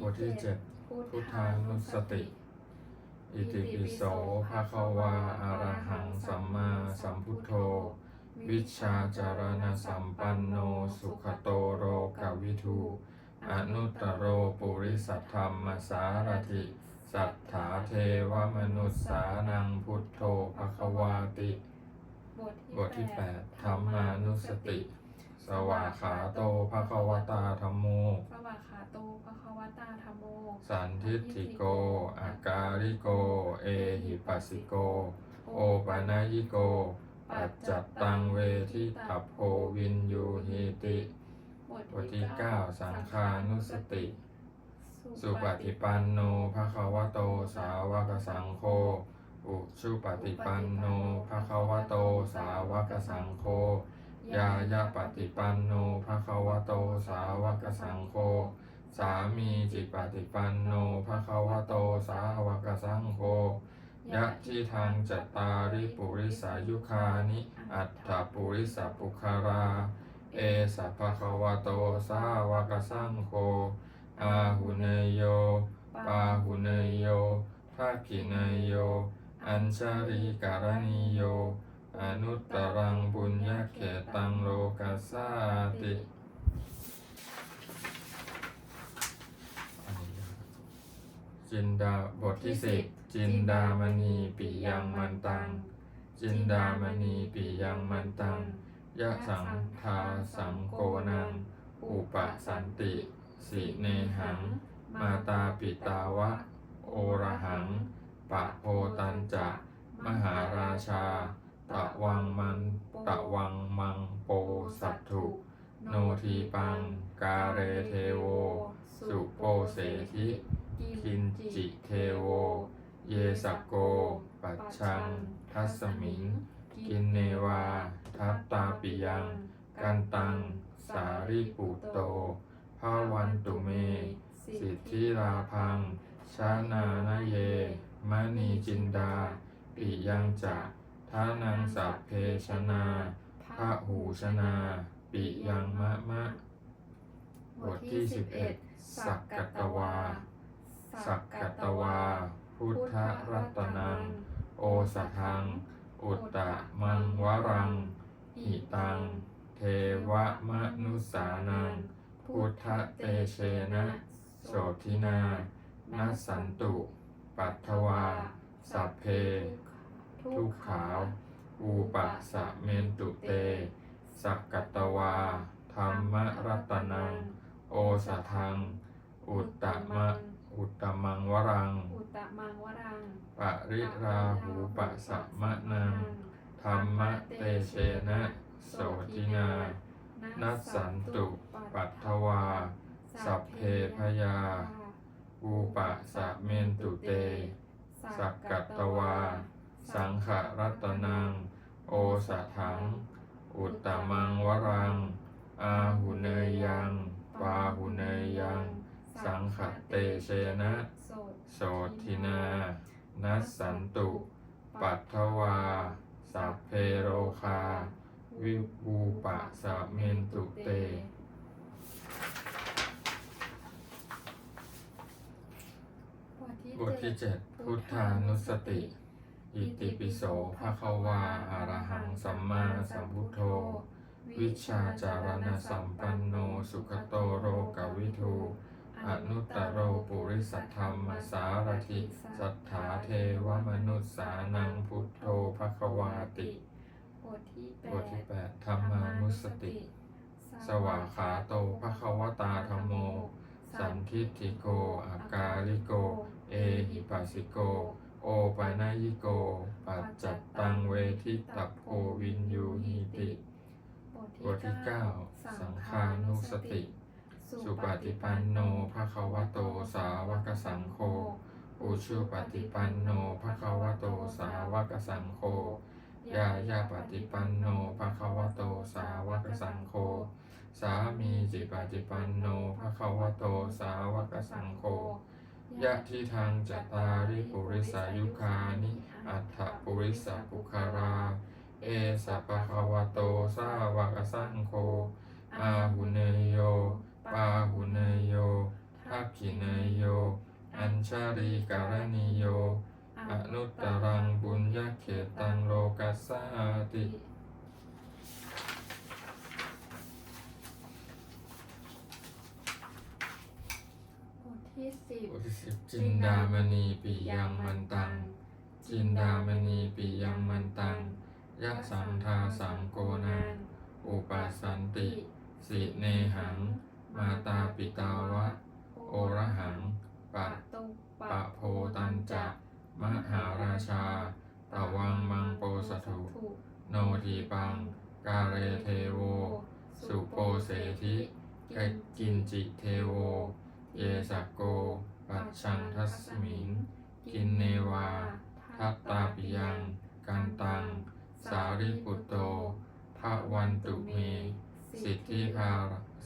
บทที่เจ็ดพุทธานุสติ อิติปิโสภะคะวาอะระหังสัมมาสัมพุทโธ วิชาจารณสัมปันโนสุขโตโรกวิทูอนุตตโรปุริสัทธรรมสารถิสัทธาเทวมนุษสานังพุทโธภควาติ บทที่8ธรรมานุสติ สวาขาโตภควตาธรรมโม สวากขาโตภควตาธรรมโม สันทิฏฐิโก อาการิโก เอหิปัสสิโก โอปานายิโก ปัจจัตตังเวทิตัพโพวินยูหิติบทที่9สังคานุสติ สุปฏิปันโนภะคะวะโตสาวกสังโฆ อุชุปฏิปันโนภะคะวะโตสาวกสังโฆ ยายาปฏิปันโนภะคะวะโตสาวกสังโฆ สามีจิปฏิปันโนภะคะวะโตสาวกสังโฆยะที่ทางจัตตาริปุริสายุคานิ อัตถปุริสปุคารา เอสัพพะคะวะโตสาวกสังโฆ อาหุเนโย ปาหุเนโยทักขิเนโย อัญชาริการณิโย อนุตตรังบุญญาเขตังโลกัสสาติจินดาบทที่สิบจินดามณีปิยังมันตัง จินดามณีปิยังมันตังยะสังทาสังโกนัง อุปสันติ สิเนหัง มาตาปิตาวะ โอระหังปะโพตันจะ มหาราชา ตะวังมันตะวังมังโปสัตถุโนทีปัง กาเรเทโว สุโปเสธิคินจิเทโว เยสกโก ปัจชัง ทัสมิง กินเนวา ทัตตาปิยัง กันตัง สาริปุตโตภาวันตุเม สิทธิราพัง ชานานเยมณีจินดา ปิยังจะ ทานังสัพเพชนาพระหูชนา ปิยังมะมะบทที่11สักกัตวา สักกัตวา พุทธรัตนัง โอสทัง อุตตะมังวรังหิตัง เทวมนุสานัง พุทธเตเชนะโสทินานัสสันตุ ปัทถวา สัพเพ ทุกขาวอูปะสะเมนตุเต สักกัตตวา ธรรมรัตนัง โอสทัง อุตตมะอุตตมังวรัง อุตตมังวรัง ปริราหูปะสะมะนัง ธรรมเตเชนะ โสทินานัสสันตุปัทถวา สัพเพพยาอูปะสะเมนตุเต สักกัตตวา สังขรัตนัง โอสถัง อุตตมังวรัง อาหุเนยยัง ปาหุเนยยัง สังขเตเชนะโสดโสทินา นัสสันตุ ปัทถวา สัพเพโรคา วิบูปะสะเมนตุเตบทที่บทที่เจ็ด7พุทธานุสติ อิติปิโสภะคะวาอะระหังสัมมาสัมพุทโธ วิชาจารณสัมปันโนสุขโตโรกวิทูอนุตตโรปุริสัทธรรมสารถิสัทธาเทวมนุษสานังพุทโธภคะวาติบทที่แปดธรรมานุสติ สวาขาโตภคะวตาธรรมโม สันทิฏฐิโกอาการิโก เอหิปัสสิโก โอปานายิโก ปัจจัตตังเวทิตัพโพวินยูหิติบทที่9สังฆานุสติ สุปฏิปันโนภะคะวะโตสาวกสังโฆ อุชุปฏิปันโนภะคะวะโตสาวกสังโฆ ยายาปฏิปันโนภะคะวะโตสาวกสังโฆ สามีจิปฏิปันโนภะคะวะโตสาวกสังโฆ ยะทิทางจตาริปุริสายุคานิอัฏฐปุริสปุคารา เอสัพพะคะวะโตสาวกสังโฆอาหุเนโยปาหุเนโยทักขิเนโย อัญชาริการณิโยอนุตตรังบุญญเขตังโลกัสสาติ บ ที่สิบ ที่สิบจินดามณีปิยังมันตัง จินดามณีปิยังมันตังยะสังทาสังโกนังอุปัสสันติ สิเนหัง มาตาปิตาวะ โอระหัง ปะตุปปะโพตันจะมหาราชาตะวังมังโปสถุโนทีปัง กาเรเทโว สุโปเสธิกกินจิเทโว เยสักโก ปัจชังทัสมิง กินเนวา ทัตตาปิยัง กันตัง สาริปุตโตภะวันตุเม สิทธิภา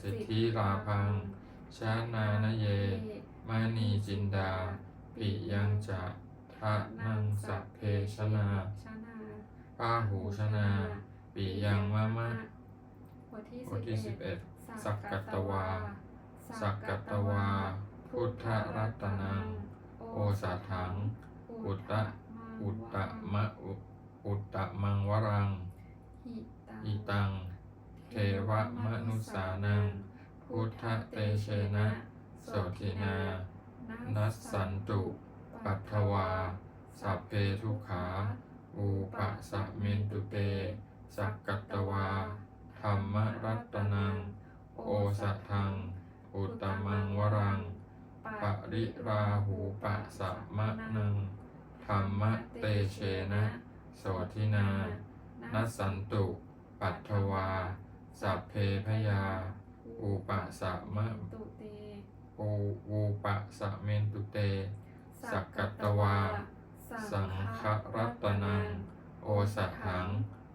สิทธิราพัง ชานานเยมณีจินดา ปิยังจะทะนังสัพเพชนาชนาพาหูชนา ปิยังมะมะบทที่บทที่สิสิบบเอ็เอ็ดดสักกัตตวา สักกัตตวา พุทธรัตนัง โอสัถัง อุตตะ อุตตะมะอุอุตตะมังวรังหิตัง อิตัง เทวมนุสานัง พุทธเตเชนะ โสทินา นัสสันตุ ปัทถวา สัพเพทุกขาอูปะสะเมนตุเต สักกัตตวา ธรรม ริราหูปะสะมะนังธรรมะเตเชนะ โสทินา นัสสันตุ ปัทถวา สัพเพพยาอูปะสะมะตุเตอูปะสะเมนตุเต สักกัตวา สังฆรัตนัง โอสัถัง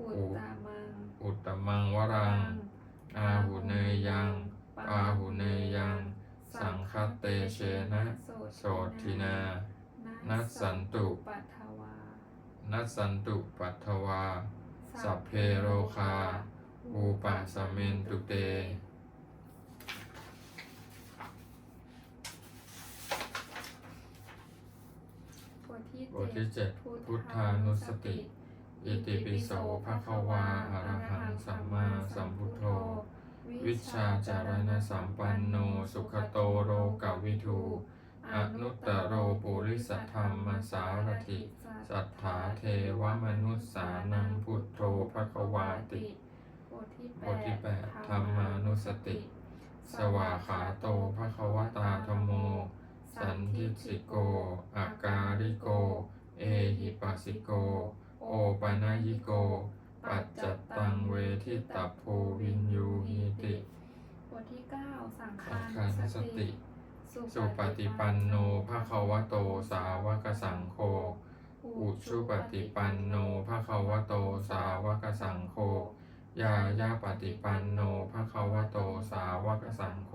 อุตมังอุตตมังวรัง อาหุเนยังปาหุเนยัง สังคเตเชนะโสทินานัสสันตุปัทวานัสสันตุปัทถวา สัพเพโรคาอูปะสะเมนตุเตบทที่บทที่เจ็ดพุทธานุสติ อิติปิโสภะคะวาอะระหังสัมมาสัมพุทโธ วิชาจารณสัมปันโนสุขโตโรกวิทูอนุตตโรปุริสธรรมสารถิสัทธาเทวมนุสสานังพุทโธภะควาติบทที่แปดธรรมานุสติ สวาขาโตภะควตาธโม สันทิสิโก อาการิโก เอหิปัสสิโก โอปนายิโก ปัจจัตตังเวทิตัพโพวินยูหิติบทที่เก้าสังสังขารฆานุสติ สุปฏิปันโนภะคะวะโตสาวกสังโฆ อุชุปฏิปันโนภะคะวะโตสาวกสังโฆ ยายาปฏิปันโนภะคะวะโตสาวกสังโฆ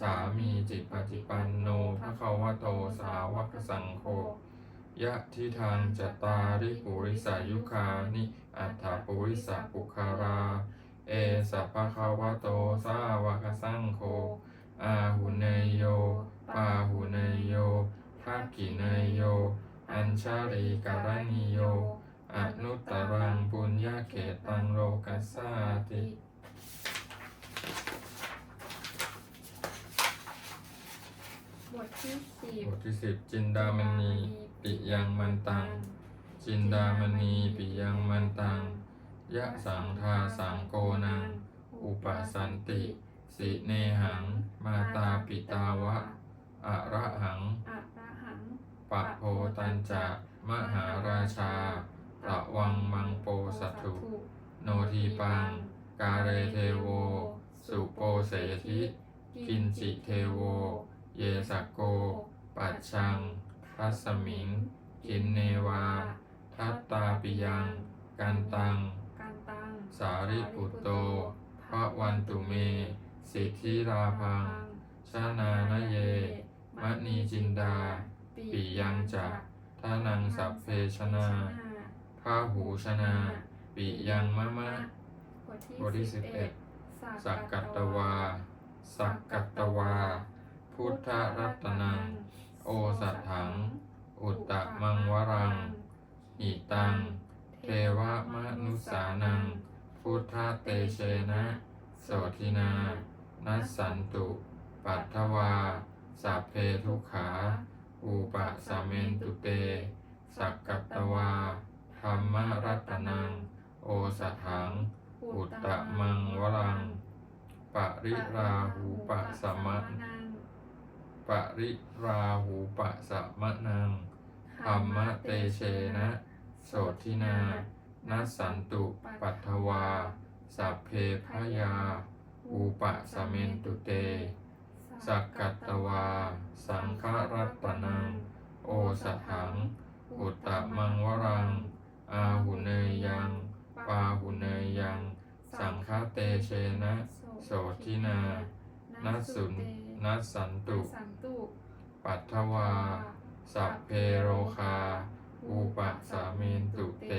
สามีจิตปฏิปันโนภะคะวะโตสาวกสังโฆ ยะทิทางจตาริปุริสายุคานิ อัฏฐปุริสปุคารา เอสัพพะคะวะโตสาวกสังโฆ อาหุเนยโย ปาหุเนยโยทักขิเนยโย อัญชาริการณิโย อนุตตรังปุญญาเขตังโลกัสสาติบทที่สิบบทที่สิบจินดามณีปิยังมันตัง จินดามณีปิยังมันตัง ยะสังทาสังโกนัง อุปสันติ สิเนหัง มาตาปิตาวะ อะระหังอะระหังปะโพตันจะมหาราชาตะวังมังโปสัตุโนทีปัง กาเรเทโว สุโปเสธิ กินจิเทโว เยสักโก ปัจชัง ทัสมิง กินเนวา ทัตตาปิยังกันตัง กันตัง สาริปุตโตพระวันตุเม สิทธิราพังชนานเยมณีจินดา ปิยังจะทานังสัพเพชนาพาหูชนา ปิยังมะมะบทที่สิบเอ็ดสักกัตตวา สักกัตตวาพพุทธรัตนัง โอสัทถัง อุตตะมังวรัง อิตัง เทวมนุสานัง พุทธเตเชนะ โสทินา นัสสันตุ ปัทวา สัพเพทุขา อุปสเมนตุเต สักกัตวา ธรรมรัตนัง โอสัทถัง อุตตะมังวรัง ปริราหูปะสมะปริราหูปะสมะนัง ธรรมเตเชนะ โสทินานัสสันตุปัทวา สัพเพพยา อุปสมเมนตุเต สักกัตตวา สังฆรัตนัง โอสถัง อุตตะมังวรัง อาหุเนยยัง ปาหุเนยยัง สังฆเตเชนะ โสทินานัสสุนนัสสันตุสัตุปัทวา สัพเพโรคา อุปสามินตุเต